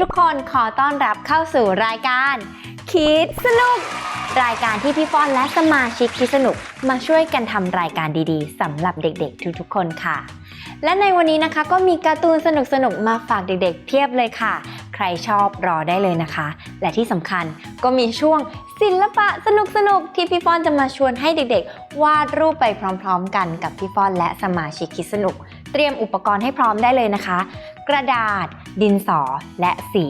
ทุกๆ คนขอต้อนรับเข้าสู่รายการคิดสนุก รายการที่พี่ฟ้อนและสมาชิกคิดสนุกมาช่วยกันทำรายการดีๆสำหรับเด็กๆ ทุกๆ คนค่ะ และในวันนี้นะคะก็มีการ์ตูนสนุกๆ มาฝากเด็กๆ เพียบเลยค่ะ ใครชอบรอได้เลยนะคะ และที่สำคัญก็มีช่วงศิลปะสนุกๆที่พี่ฟ้อนจะมาชวนให้เด็กๆ วาดรูปไปพร้อมๆ กันกับพี่ฟ้อนและสมาชิกคิดสนุก เตรียมอุปกรณ์ให้พร้อมได้เลยนะคะ กระดาษ ดินสอ และสี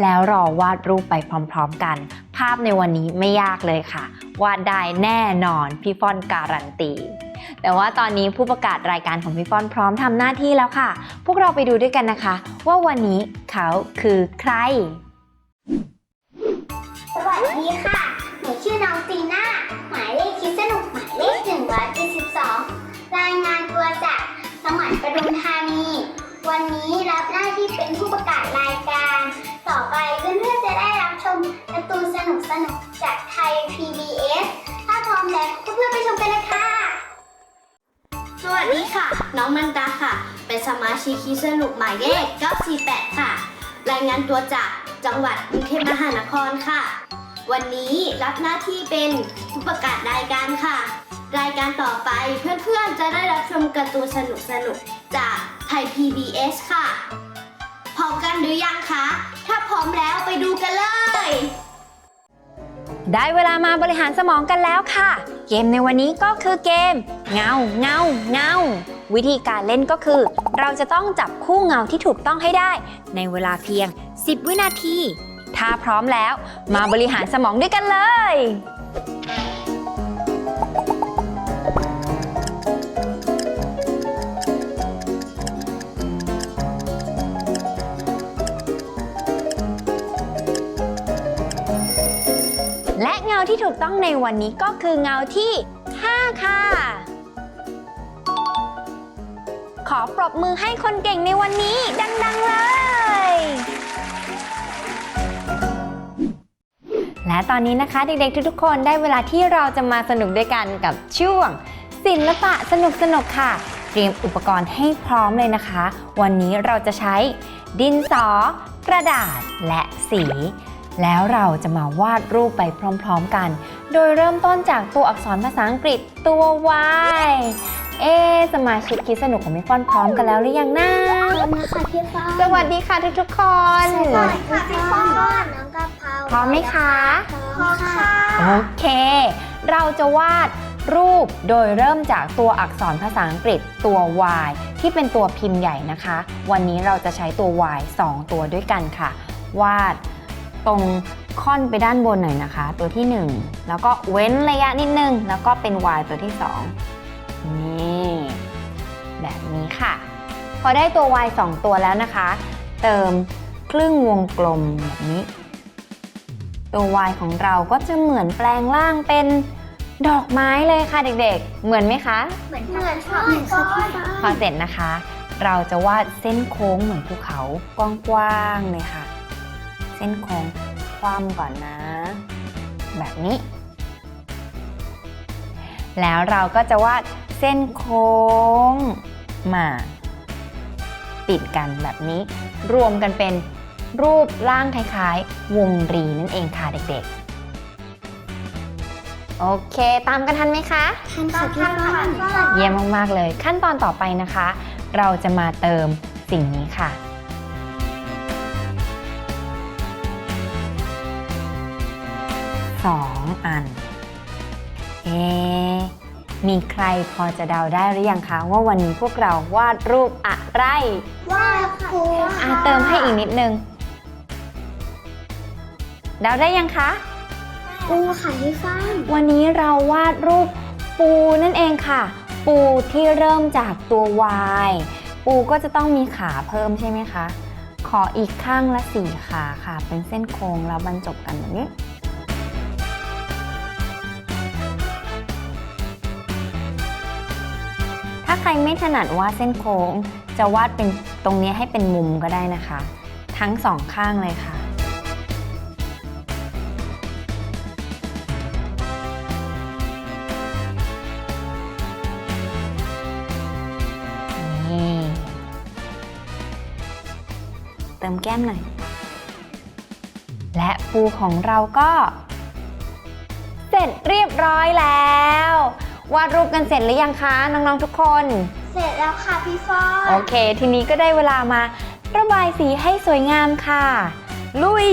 แล้วรอวาดรูปไปพร้อมๆกัน ภาพในวันนี้ไม่ยากเลยค่ะ วาดได้แน่นอน พี่ฟอนการันตี แต่ว่าตอนนี้ผู้ประกาศรายการของพี่ฟอนพร้อมทำหน้าที่แล้วค่ะ พวกเราไปดูด้วยกันนะคะ ว่าวันนี้เขาคือใคร สวัสดีค่ะ หนูชื่อน้องจีน่า ปทุมธานี วันนี้รับหน้าที่เป็นผู้ประกาศรายการ ต่อไปเพื่อนๆจะได้รับชมการ์ตูนสนุกๆจากไทย PBS ถ้าพร้อมแล้วเพื่อนๆไปชมกันเลยค่ะ สวัสดีค่ะ น้องมันตาค่ะ เป็นสมาชิกคิดสนุกหมายเลข 948 ค่ะ รายงานตัวจากจังหวัดกรุงเทพมหานครค่ะ วันนี้รับหน้าที่เป็นผู้ประกาศรายการค่ะ รายการต่อไปเพื่อนๆจะได้รับชมการ์ตูนสนุกๆจากไทย PBS ค่ะ พร้อมกันหรือยังคะ ถ้าพร้อมแล้วไปดูกันเลย ได้เวลามาบริหารสมองกันแล้วค่ะ เกมในวันนี้ก็คือเกม เงาเงาเงาวิธีการเล่นก็คือ เราจะต้องจับคู่เงาที่ถูกต้องให้ได้ ในเวลาเพียง 10 วินาที ถ้าพร้อมแล้ว มาบริหารสมองด้วยกันเลยาที่ถูกต้องในวันนี้ก็คือเงาที่ 5 ค่ะ ขอปรบมือให้คนเก่งในวันนี้ ดัง ๆ เลย และตอนนี้นะคะเด็ก ๆ ทุกๆ คนได้เวลาที่เราจะมาสนุกด้วยกันกับช่วง ศิลปะสนุกๆค่ะ เตรียมอุปกรณ์ให้พร้อมเลยนะคะ วันนี้เราจะใช้ดินสอ กระดาษและสี แล้วเราจะมาวาดรูปไปพร้อมๆกัน โดยเริ่มต้นจากตัวอักษรภาษาอังกฤษตัว Y เอะสมาชิกคิดสนุกของมิฟอนพร้อมกันแล้วหรือยังนะพร้อมแล้วค่ะพี่ฟ้าสวัสดีค่ะทุกๆคนสวัสดีค่ะพี่ฟ้าน้องกะเพราพร้อมไหมคะพร้อมค่ะโอเค เราจะวาดรูปโดยเริ่มจากตัวอักษรภาษาอังกฤษตัว Y ที่เป็นตัวพิมพ์ใหญ่นะคะ วันนี้เราจะใช้ตัว Y 2 ตัวด้วยกันค่ะ วาด ตรงค่อนไปด้านบนหน่อยนะคะ ตัวที่ 1 แล้วก็เว้นระยะนิดนึง แล้วก็เป็น Y ตัวที่ 2 นี่ แบบนี้ค่ะ พอได้ตัว Y 2 ตัวแล้วนะคะ เติมครึ่งวงกลมแบบนี้ ตัว Y ของเราก็จะเหมือนแปลงร่างเป็นดอกไม้เลยค่ะเด็กๆ เหมือนไหมคะ เหมือนเหมือนค่ะเหมือนค่ะพี่ฟ้าพอเสร็จนะคะ เราจะวาดเส้นโค้งเหมือนภูเขากว้างๆเลยค่ะเส้นโค้งคว่ำก่อนนะ แบบนี้ แล้วเราก็จะวาดเส้นโค้งมาปิดกันแบบนี้ รวมกันเป็นรูปร่างคล้ายๆ วงรีนั่นเองค่ะเด็กๆ โอเค ตามกันทันไหมคะ ทันค่ะพี่ฟ้าเยี่ยมมากๆเลย ขั้นตอนต่อไปนะคะ เราจะมาเติมสิ่งนี้ค่ะ สองอัน เอะมีใครพอจะเดาได้หรือยังคะว่าวันนี้พวกเราวาดรูปอะไรว่าครูอะเติมให้อีกนิดนึง เดาได้ยังคะ ปูค่ะพี่ฟ้าวันนี้เราวาดรูปปูนั่นเองค่ะ ปูที่เริ่มจากตัว Y ปูก็จะต้องมีขาเพิ่มใช่ไหมคะ ขออีกข้างละสี่ขาค่ะ เป็นเส้นโค้งแล้วบรรจบกันแบบนี้ ใครไม่ถนัดวาดเส้นโค้ง จะวาดเป็นตรงนี้ให้เป็นมุมก็ได้นะคะ ทั้งสองข้างเลยค่ะนี่เติมแก้มหน่อย และปูของเราก็ เสร็จเรียบร้อยแล้ว วาดรูปกันเสร็จหรือยังคะ น้องๆทุกคน เสร็จแล้วค่ะพี่ฟอนโอเค ทีนี้ก็ได้เวลามา ระบายสีให้สวยงามค่ะ ลุย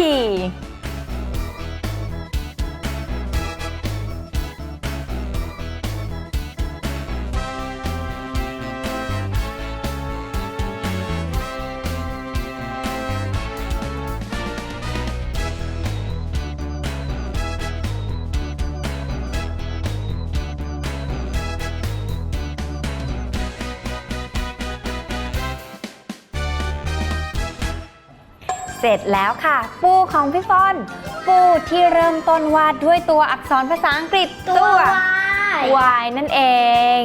เสร็จแล้วค่ะ ปูของพี่ฟอน ปูที่เริ่มต้นวาดด้วยตัวอักษรภาษาอังกฤษตัววาย Y นั่นเอง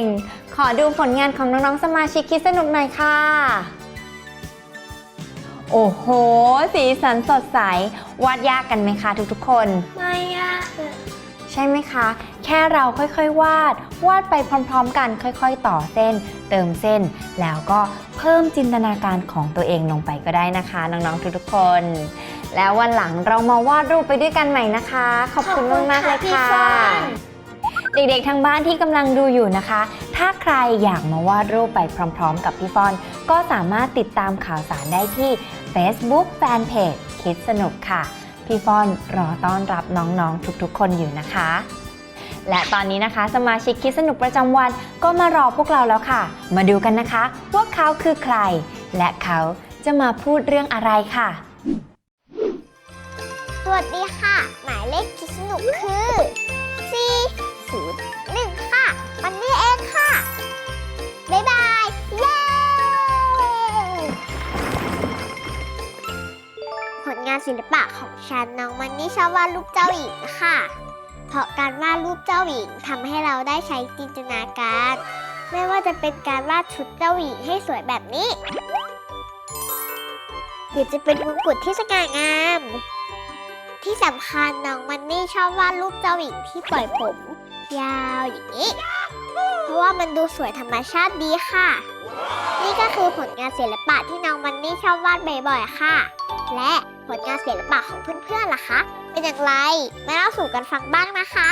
ขอดูผลงานของน้อง ๆ สมาชิกคิดสนุกหน่อยค่ะ โอ้โห สีสันสดใส วาดยากกันไหมคะทุกๆคน ไม่ยาก ใช่ไหมคะ แค่เราค่อยๆ วาด วาดไปพร้อมๆ กันค่อยๆ ต่อเส้น เติมเส้น แล้วก็เพิ่มจินตนาการของตัวเองลงไปก็ได้นะคะ น้องๆ ทุกๆ คน แล้ววันหลังเรามาวาดรูปไปด้วยกันใหม่นะคะ ขอบคุณมากๆเลยพี่ค่ะฟอนเด็กๆ ทางบ้านที่กำลังดูอยู่นะคะ ถ้าใครอยากมาวาดรูปไปพร้อม ๆ กับพี่ฟอน ก็สามารถติดตามข่าวสารได้ที่ Facebook Fanpage คิดสนุกค่ะ พี่ฟอนรอต้อนรับน้องๆ ทุกๆ คนอยู่นะคะ และตอนนี้นะคะ สมาชิกคิดสนุกประจำวันก็มารอพวกเราแล้วค่ะ มาดูกันนะคะ ว่าเขาคือใคร และเขาจะมาพูดเรื่องอะไรค่ะ สวัสดีค่ะ หมายเลขคิดสนุกคือ4านศิลปะของฉันน้องมันนี่ชอบวาดรูปเจ้าหญิงค่ะ เพราะการวาดรูปเจ้าหญิงทำให้เราได้ใช้จินตนาการ ไม่ว่าจะเป็นการวาดชุดเจ้าหญิงให้สวยแบบนี้หรือจะเป็นมงกุฎที่สง่างาม ที่สำคัญน้องมันนี่ชอบวาดรูปเจ้าหญิงที่ปล่อยผม ยาวอย่างนี้ เพราะว่ามันดูสวยธรรมชาติดีค่ะ นี่ก็คือผลงานศิลปะที่น้องมันนี่ชอบวาดบ่อยๆค่ะ และ ผลงานศิลปะของเพื่อนๆล่ะคะ เป็นอย่างไรมาเล่าสู่กันฟังบ้างนะคะ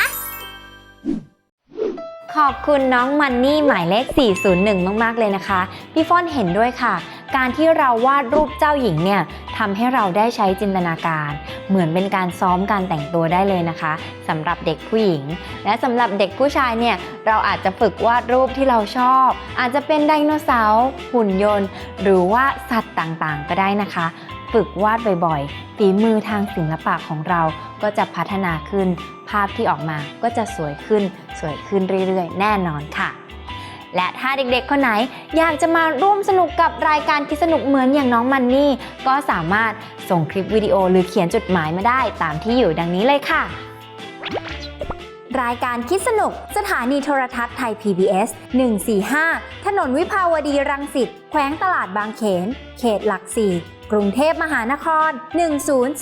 ขอบคุณน้องมันนี่หมายเลข 401 มากๆเลยนะคะ พี่ฟ้อนเห็นด้วยค่ะ การที่เราวาดรูปเจ้าหญิงเนี่ยทำให้เราได้ใช้จินตนาการ เหมือนเป็นการซ้อมการแต่งตัวได้เลยนะคะสำหรับเด็กผู้หญิง และสำหรับเด็กผู้ชายเนี่ยเราอาจจะฝึกวาดรูปที่เราชอบ อาจจะเป็นไดโนเสาร์หุ่นยนต์ หรือว่าสัตว์ต่างๆ ก็ได้นะคะ ฝึกวาดบ่อยๆ ฝีมือทางศิลปะของเราก็จะพัฒนาขึ้น ภาพที่ออกมาก็จะสวยขึ้น สวยขึ้นเรื่อยๆ แน่นอนค่ะ และถ้าเด็กๆ คนไหนอยากจะมาร่วมสนุกกับรายการคิดสนุกเหมือนอย่างน้องมันนี่ ก็สามารถส่งคลิปวิดีโอหรือเขียนจดหมายมาได้ตามที่อยู่ดังนี้เลยค่ะ รายการคิดสนุก สถานีโทรทัศน์ไทย PBS 145 ถนนวิภาวดีรังสิต แขวงตลาดบางเขน เขตหลักสี่ กรุงเทพมหานคร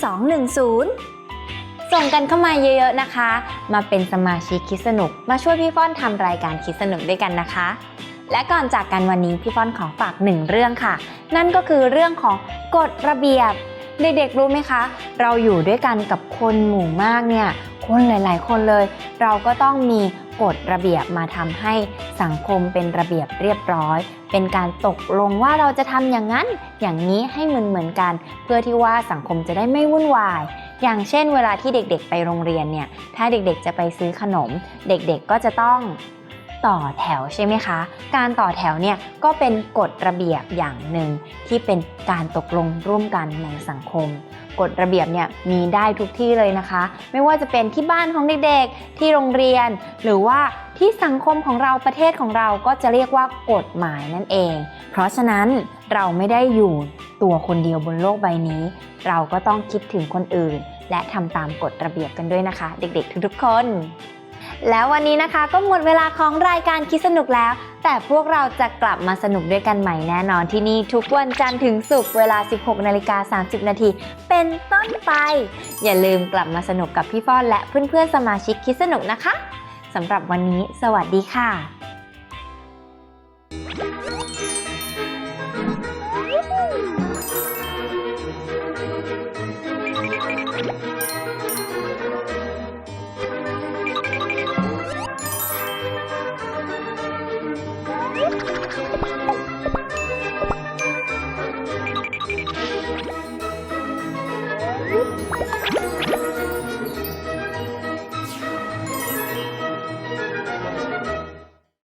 10210ส่งกันเข้ามาเยอะๆนะคะ มาเป็นสมาชิกคิดสนุก มาช่วยพี่ฟ้อนทำรายการคิดสนุกด้วยกันนะคะ และก่อนจากกันวันนี้พี่ฟ้อนขอฝากหนึ่งเรื่องค่ะ นั่นก็คือเรื่องของกฎระเบียบ เด็กๆรู้ไหมคะ เราอยู่ด้วยกันกับคนหมู่มากเนี่ย คนหลายๆ คนเลย เราก็ต้องมี กฎระเบียบมาทำให้สังคมเป็นระเบียบเรียบร้อย เป็นการตกลงว่าเราจะทำอย่างนั้น อย่างนี้ให้เหมือนเหมือนกัน เพื่อที่ว่าสังคมจะได้ไม่วุ่นวาย อย่างเช่น เวลาที่เด็กๆ ไปโรงเรียนเนี่ย ถ้าเด็กๆ จะไปซื้อขนม เด็กๆ ก็จะต้องต่อแถวใช่ไหมคะ การต่อแถวเนี่ยก็เป็นกฎระเบียบอย่างหนึ่งที่เป็นการตกลงร่วมกันในสังคม กฎระเบียบเนี่ยมีได้ทุกที่เลยนะคะ ไม่ว่าจะเป็นที่บ้านของเด็กๆ ที่โรงเรียน หรือว่าที่สังคมของเราประเทศของเราก็จะเรียกว่ากฎหมายนั่นเอง เพราะฉะนั้นเราไม่ได้อยู่ตัวคนเดียวบนโลกใบนี้ เราก็ต้องคิดถึงคนอื่น และทำตามกฎระเบียบกันด้วยนะคะ เด็กๆ ทุกๆคน แล้ววันนี้นะคะก็หมดเวลาของรายการคิดสนุกแล้ว แต่พวกเราจะกลับมาสนุกด้วยกันใหม่แน่นอนที่นี่ทุกวันจันทร์ถึงศุกร์เวลา 16นาฬิกา30 นาทีเป็นต้นไป อย่าลืมกลับมาสนุกกับพี่ฟ้อนและเพื่อนๆสมาชิกคิดสนุกนะคะสำหรับวันนี้สวัสดีค่ะเค